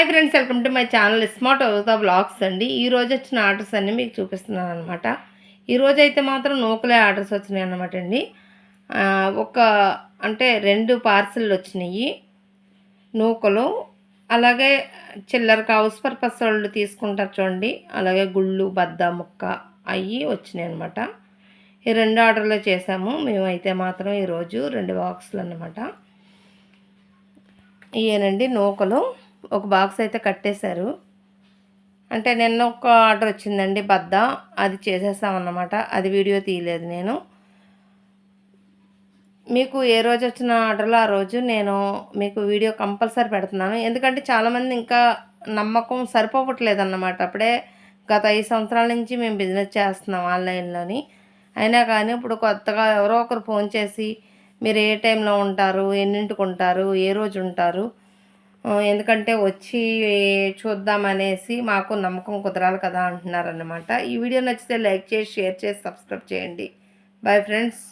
Hi friends welcome to my channel smart అవుతా blogs అండి. ఈ రోజు వచ్చిన ఆర్డర్స్ అన్నీ మీకు చూపిస్తున్నాను అనమాట ఈరోజు అయితే మాత్రం నూకలే ఆర్డర్స్ వచ్చినాయి అనమాట అండి. ఒక అంటే రెండు పార్సిల్ వచ్చినాయి. నూకలు అలాగే చిల్లర హౌస్ పర్పస్ వాళ్ళు తీసుకుంటారు చూడండి. అలాగే గుళ్ళు బద్ద ముక్క అవి వచ్చినాయి అనమాట ఈ రెండు ఆర్డర్లు చేసాము మేమైతే మాత్రం ఈరోజు రెండు బాక్సులు అనమాట ఇవేనండి నూకలు. ఒక బాక్స్ అయితే కట్టేశారు. అంటే నిన్న ఒక ఆర్డర్ వచ్చిందండి బద్ద. అది చేసేస్తామన్నమాట అది వీడియో తీయలేదు నేను. మీకు ఏ రోజు వచ్చిన ఆర్డర్లో ఆ రోజు నేను మీకు వీడియో కంపల్సరీ పెడుతున్నాను. ఎందుకంటే చాలామంది ఇంకా నమ్మకం సరిపోవట్లేదు అన్నమాట. అప్పుడే గత ఐదు సంవత్సరాల నుంచి మేము బిజినెస్ చేస్తున్నాం ఆన్లైన్లోని. అయినా కానీ ఇప్పుడు కొత్తగా ఎవరో ఒకరు ఫోన్ చేసి మీరు ఏ టైంలో ఉంటారు? ఎన్నింటికి ఉంటారు? ఏ రోజు ఉంటారు? ఎందుకంటే వచ్చి చూద్దామనేసి మాకు నమ్మకం కుదరాలి కదా అంటున్నారన్నమాట. ఈ వీడియో నచ్చితే లైక్ చేసి షేర్ చేసి సబ్స్క్రైబ్ చేయండి. Bye friends